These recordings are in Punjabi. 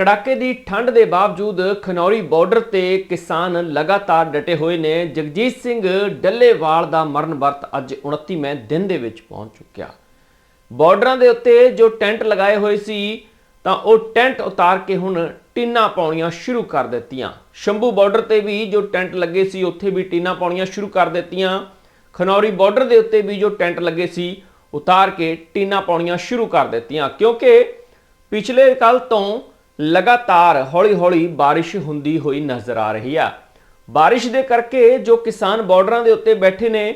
ਕੜਾਕੇ ਦੀ ਠੰਡ ਦੇ ਬਾਵਜੂਦ ਖਨੌਰੀ ਬਾਰਡਰ ਤੇ ਕਿਸਾਨ ਲਗਾਤਾਰ ਡਟੇ ਹੋਏ ਨੇ। ਜਗਜੀਤ ਸਿੰਘ ਡੱਲੇਵਾਲ ਦਾ ਮਰਨ ਵਰਤ ਅੱਜ 29ਵੇਂ ਦਿਨ ਦੇ ਵਿੱਚ ਪਹੁੰਚ ਚੁੱਕਿਆ। ਬਾਰਡਰਾਂ ਦੇ ਉੱਤੇ ਜੋ ਟੈਂਟ ਲਗਾਏ ਹੋਏ ਸੀ, ਤਾਂ ਉਹ ਟੈਂਟ ਉਤਾਰ ਕੇ ਹੁਣ ਟੀਨਾ ਪਾਉਣੀਆਂ ਸ਼ੁਰੂ ਕਰ ਦਿੱਤੀਆਂ। ਸ਼ੰਭੂ ਬਾਰਡਰ ਤੇ ਵੀ ਜੋ ਟੈਂਟ ਲੱਗੇ ਸੀ, ਉੱਥੇ ਵੀ ਟੀਨਾ ਪਾਉਣੀਆਂ ਸ਼ੁਰੂ ਕਰ ਦਿੱਤੀਆਂ। ਖਨੌਰੀ ਬਾਰਡਰ ਦੇ ਉੱਤੇ ਵੀ ਜੋ ਟੈਂਟ ਲੱਗੇ ਸੀ, ਉਤਾਰ ਕੇ ਟੀਨਾ ਪਾਉਣੀਆਂ ਸ਼ੁਰੂ ਕਰ ਦਿੱਤੀਆਂ। ਕਿਉਂਕਿ ਪਿਛਲੇ ਕੱਲ ਤੋਂ ਲਗਾਤਾਰ ਹੌਲੀ-ਹੌਲੀ ਬਾਰਿਸ਼ ਹੁੰਦੀ ਹੋਈ ਨਜ਼ਰ ਆ ਰਹੀ ਆ। ਬਾਰਿਸ਼ ਦੇ ਕਰਕੇ ਜੋ ਕਿਸਾਨ ਬਾਰਡਰਾਂ ਦੇ ਉੱਤੇ ਬੈਠੇ ਨੇ,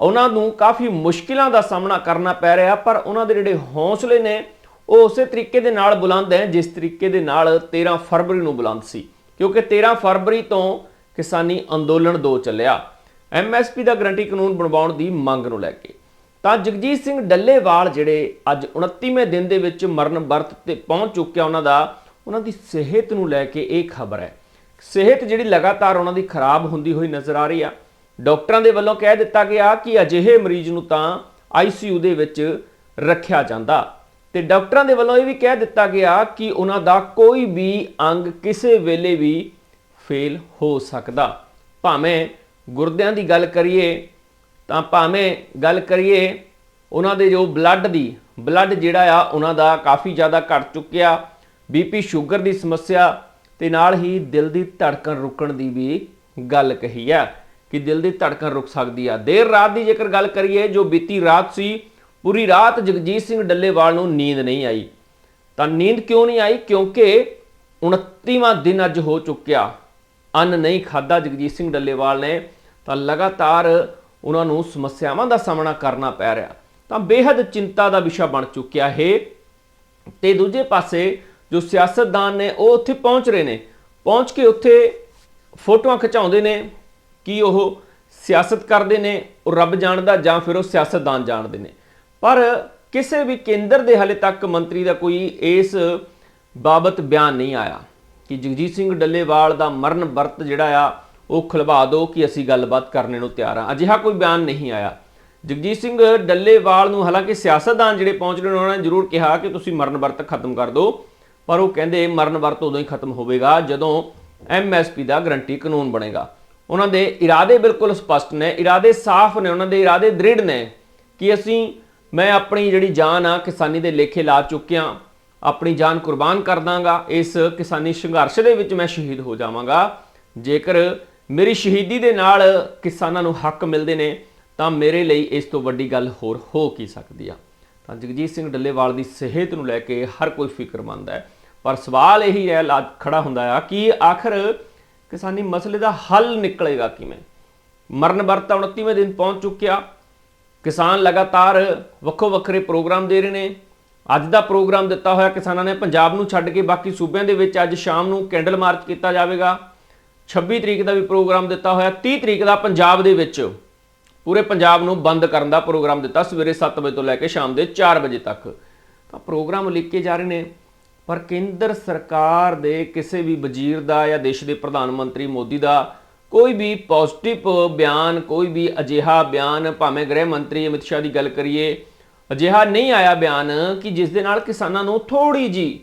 ਉਹਨਾਂ ਨੂੰ ਕਾਫੀ ਮੁਸ਼ਕਿਲਾਂ ਦਾ ਸਾਹਮਣਾ ਕਰਨਾ ਪੈ ਰਿਹਾ, ਪਰ ਉਹਨਾਂ ਦੇ ਜਿਹੜੇ ਹੌਸਲੇ ਨੇ, ਉਹ ਉਸੇ ਤਰੀਕੇ ਦੇ ਨਾਲ ਬੁਲੰਦ ਹੈ, ਜਿਸ ਤਰੀਕੇ ਦੇ ਨਾਲ 13 ਫਰਵਰੀ ਨੂੰ ਬੁਲੰਦ ਸੀ। ਕਿਉਂਕਿ 13 ਫਰਵਰੀ ਤੋਂ ਕਿਸਾਨੀ ਅੰਦੋਲਨ ਦੋ ਚੱਲਿਆ। ਐਮਐਸਪੀ ਦਾ ਗਰੰਟੀ ਕਾਨੂੰਨ ਬਣਵਾਉਣ ਦੀ ਮੰਗ ਨੂੰ ਲੈ ਕੇ। ਤਾਂ ਜਗਜੀਤ ਸਿੰਘ ਡੱਲੇਵਾਲ ਜਿਹੜੇ ਅੱਜ 29ਵੇਂ ਦਿਨ ਦੇ ਵਿੱਚ ਮਰਨ ਵਰਤ ਤੇ ਪਹੁੰਚ ਚੁੱਕਿਆ ਉਹਨਾਂ ਦਾ ਉਹਨਾਂ ਦੀ ਸਿਹਤ ਨੂੰ ਲੈ ਕੇ ਇਹ ਖਬਰ ਹੈ। ਸਿਹਤ ਜਿਹੜੀ ਲਗਾਤਾਰ ਉਹਨਾਂ ਦੀ ਖਰਾਬ ਹੁੰਦੀ ਹੋਈ ਨਜ਼ਰ ਆ ਰਹੀ ਆ। ਡਾਕਟਰਾਂ ਦੇ ਵੱਲੋਂ ਕਹਿ ਦਿੱਤਾ ਗਿਆ ਕਿ ਅਜਿਹੇ ਮਰੀਜ਼ ਨੂੰ ਤਾਂ ਆਈਸੀਯੂ ਦੇ ਵਿੱਚ ਰੱਖਿਆ ਜਾਂਦਾ। ਤੇ ਡਾਕਟਰਾਂ ਦੇ ਵੱਲੋਂ ਇਹ ਵੀ ਕਹਿ ਦਿੱਤਾ ਗਿਆ ਕਿ ਉਹਨਾਂ ਦਾ ਕੋਈ ਵੀ ਅੰਗ ਕਿਸੇ ਵੇਲੇ ਵੀ ਫੇਲ ਹੋ ਸਕਦਾ। ਭਾਵੇਂ ਗੁਰਦਿਆਂ ਦੀ ਗੱਲ ਕਰੀਏ, ਤਾਂ ਭਾਵੇਂ ਗੱਲ ਕਰੀਏ, ਉਹਨਾਂ ਦੇ ਜੋ ਬਲੱਡ ਦੀ ਬਲੱਡ ਜਿਹੜਾ ਆ, ਉਹਨਾਂ ਦਾ ਕਾਫੀ ਜ਼ਿਆਦਾ ਘਟ ਚੁੱਕਿਆ। ਬੀਪੀ ਸ਼ੂਗਰ ਦੀ ਸਮੱਸਿਆ ਤੇ ਨਾਲ ਹੀ ਦਿਲ ਦੀ ਧੜਕਣ ਰੁਕਣ ਦੀ ਵੀ ਗੱਲ ਕਹੀ ਹੈ ਕਿ ਦਿਲ ਦੀ ਧੜਕਣ ਰੁਕ ਸਕਦੀ ਆ। ਦੇਰ ਰਾਤ ਦੀ ਜੇਕਰ ਗੱਲ ਕਰੀਏ, ਜੋ ਬੀਤੀ ਰਾਤ ਸੀ, ਪੂਰੀ ਰਾਤ ਜਗਜੀਤ ਸਿੰਘ ਡੱਲੇਵਾਲ ਨੂੰ ਨੀਂਦ ਨਹੀਂ ਆਈ। ਤਾਂ ਨੀਂਦ ਕਿਉਂ ਨਹੀਂ ਆਈ? ਕਿਉਂਕਿ 29ਵਾਂ ਦਿਨ ਅੱਜ ਹੋ ਚੁੱਕਿਆ। ਅੰਨ ਨਹੀਂ ਖਾਦਾ ਜਗਜੀਤ ਸਿੰਘ ਡੱਲੇਵਾਲ ਨੇ, ਤਾਂ ਲਗਾਤਾਰ ਉਹਨਾਂ ਨੂੰ ਸਮੱਸਿਆਵਾਂ ਦਾ ਸਾਹਮਣਾ ਕਰਨਾ ਪੈ ਰਿਹਾ। ਤਾਂ ਬੇहद ਚਿੰਤਾ ਦਾ ਵਿਸ਼ਾ ਬਣ ਚੁੱਕਿਆ ਹੈ ਤੇ ਦੂਜੇ ਪਾਸੇ ਜੋ ਸਿਆਸਤਦਾਨ ਨੇ, ਉਹ ਉੱਥੇ ਪਹੁੰਚ ਰਹੇ ਨੇ। ਪਹੁੰਚ ਕੇ ਉੱਥੇ ਫੋਟੋਆਂ ਖਿਚਾਉਂਦੇ ਨੇ ਕਿ ਉਹ ਸਿਆਸਤ ਕਰਦੇ ਨੇ, ਉਹ ਰੱਬ ਜਾਣਦਾ ਜਾਂ ਫਿਰ ਉਹ ਸਿਆਸਤਦਾਨ ਜਾਣਦੇ ਨੇ। ਪਰ ਕਿਸੇ ਵੀ ਕੇਂਦਰ ਦੇ ਹਾਲੇ ਤੱਕ ਮੰਤਰੀ ਦਾ ਕੋਈ ਇਸ ਬਾਬਤ ਬਿਆਨ ਨਹੀਂ ਆਇਆ ਕਿ ਜਗਜੀਤ ਸਿੰਘ ਡੱਲੇਵਾਲ ਦਾ ਮਰਨ ਵਰਤ ਜਿਹੜਾ ਆ, ਉਹ ਖੁਲਵਾ ਦਿਓ ਕਿ ਅਸੀਂ ਗੱਲਬਾਤ ਕਰਨ ਨੂੰ ਤਿਆਰ ਆ ਅਜਿਹਾ ਕੋਈ ਬਿਆਨ ਨਹੀਂ ਆਇਆ। ਜਗਜੀਤ ਸਿੰਘ ਡੱਲੇਵਾਲ ਨੂੰ ਹਾਲਾਂਕਿ ਸਿਆਸਤਦਾਨ ਜਿਹੜੇ ਪਹੁੰਚ ਰਹੇ ਨੇ, ਉਹਨਾਂ ਨੇ ਜ਼ਰੂਰ ਕਿਹਾ ਕਿ ਤੁਸੀਂ ਮਰਨ ਵਰਤ ਖਤਮ ਕਰ ਦਿਓ। ਪਰ ਉਹ ਕਹਿੰਦੇ ਮਰਨ ਵਰਤ ਉਦੋਂ ਹੀ ਖਤਮ ਹੋਵੇਗਾ ਜਦੋਂ ਐਮਐਸਪੀ ਦਾ ਗਰੰਟੀ ਕਾਨੂੰਨ ਬਣੇਗਾ। ਉਹਨਾਂ ਦੇ ਇਰਾਦੇ ਬਿਲਕੁਲ ਸਪਸ਼ਟ ਨੇ, ਇਰਾਦੇ ਸਾਫ਼ ਨੇ, ਉਹਨਾਂ ਦੇ ਇਰਾਦੇ ਦ੍ਰਿੜ ਨੇ ਕਿ ਅਸੀਂ, ਮੈਂ ਆਪਣੀ ਜਿਹੜੀ ਜਾਨ ਆ ਕਿਸਾਨੀ ਦੇ ਲੇਖੇ ਲਾ ਚੁੱਕਿਆ ਆਪਣੀ ਜਾਨ ਕੁਰਬਾਨ ਕਰ ਦਾਂਗਾ, ਇਸ ਕਿਸਾਨੀ ਸੰਘਰਸ਼ ਦੇ ਵਿੱਚ ਮੈਂ ਸ਼ਹੀਦ ਹੋ ਜਾਵਾਂਗਾ। ਜੇਕਰ ਮੇਰੀ ਸ਼ਹੀਦੀ ਦੇ ਨਾਲ ਕਿਸਾਨਾਂ ਨੂੰ ਹੱਕ ਮਿਲਦੇ ਨੇ, ਤਾਂ ਮੇਰੇ ਲਈ ਇਸ ਤੋਂ ਵੱਡੀ ਗੱਲ ਹੋਰ ਹੋ ਕੀ ਸਕਦੀ ਆ? ਤਾਂ ਜਗਜੀਤ ਸਿੰਘ ਡੱਲੇਵਾਲ ਦੀ ਸਿਹਤ ਨੂੰ ਲੈ ਕੇ ਹਰ ਕੋਈ ਫਿਕਰਮੰਦ ਹੈ। ਪਰ ਸਵਾਲ ਇਹੀ ਹੈ ਲਾ ਖੜਾ ਹੁੰਦਾ ਆ ਕਿ ਆਖਰ ਕਿਸਾਨੀ ਮਸਲੇ ਦਾ ਹੱਲ ਨਿਕਲੇਗਾ ਕਿਵੇਂ? ਮਰਨ ਵਰਤ 29ਵੇਂ ਦਿਨ ਪਹੁੰਚ ਚੁੱਕਿਆ। ਕਿਸਾਨ ਲਗਾਤਾਰ ਵੱਖੋ ਵੱਖਰੇ ਪ੍ਰੋਗਰਾਮ ਦੇ ਰਹੇ ਨੇ। ਅੱਜ ਦਾ ਪ੍ਰੋਗਰਾਮ ਦਿੱਤਾ ਹੋਇਆ ਕਿਸਾਨਾਂ ਨੇ ਪੰਜਾਬ ਨੂੰ ਛੱਡ ਕੇ ਬਾਕੀ ਸੂਬਿਆਂ ਦੇ ਵਿੱਚ ਅੱਜ ਸ਼ਾਮ ਨੂੰ ਕੈਂਡਲ ਮਾਰਚ ਕੀਤਾ ਜਾਵੇਗਾ। 26 ਤਰੀਕ ਦਾ ਵੀ ਪ੍ਰੋਗਰਾਮ ਦਿੱਤਾ ਹੋਇਆ। 30 ਤਰੀਕ ਦਾ ਪੰਜਾਬ ਦੇ ਵਿੱਚ ਪੂਰੇ ਪੰਜਾਬ ਨੂੰ ਬੰਦ ਕਰਨ ਦਾ ਪ੍ਰੋਗਰਾਮ ਦਿੱਤਾ ਸਵੇਰੇ 7 ਵਜੇ ਤੋਂ ਲੈ ਕੇ ਸ਼ਾਮ ਦੇ 4 ਵਜੇ ਤੱਕ। ਤਾਂ ਪ੍ਰੋਗਰਾਮ ਲਿਖੇ ਜਾ ਰਹੇ ਨੇ। ਪਰ ਕੇਂਦਰ ਸਰਕਾਰ ਦੇ ਕਿਸੇ ਵੀ ਵਜ਼ੀਰ ਦਾ ਜਾਂ ਦੇਸ਼ ਦੇ ਪ੍ਰਧਾਨ ਮੰਤਰੀ ਮੋਦੀ ਦਾ ਕੋਈ ਵੀ ਪੋਜ਼ਿਟਿਵ ਬਿਆਨ, ਕੋਈ ਵੀ ਅਜਿਹਾ ਬਿਆਨ, ਭਾਵੇਂ ਗ੍ਰਹਿ ਮੰਤਰੀ ਅਮਿਤ ਸ਼ਾਹ ਦੀ ਗੱਲ ਕਰੀਏ, ਅਜਿਹਾ ਨਹੀਂ ਆਇਆ ਬਿਆਨ ਕਿ ਜਿਸ ਦੇ ਨਾਲ ਕਿਸਾਨਾਂ ਨੂੰ ਥੋੜੀ ਜੀ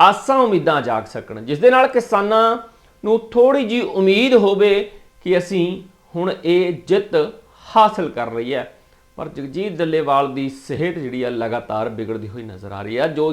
ਆਸਾਂ ਉਮੀਦਾਂ ਜਾਗ ਸਕਣ, ਜਿਸ ਦੇ ਨਾਲ ਕਿਸਾਨਾਂ ਨੂੰ ਥੋੜੀ ਜੀ ਉਮੀਦ ਹੋਵੇ ਕਿ ਅਸੀਂ ਹੁਣ ਇਹ ਜਿੱਤ ਹਾਸਲ ਕਰ ਰਹੀ ਹੈ। ਪਰ ਜਗਜੀਤ ਦੱਲੇਵਾਲ ਦੀ ਸਿਹਤ ਜਿਹੜੀ ਆ ਲਗਾਤਾਰ ਵਿਗੜਦੀ ਹੋਈ ਨਜ਼ਰ ਆ ਰਹੀ ਹੈ ਜੋ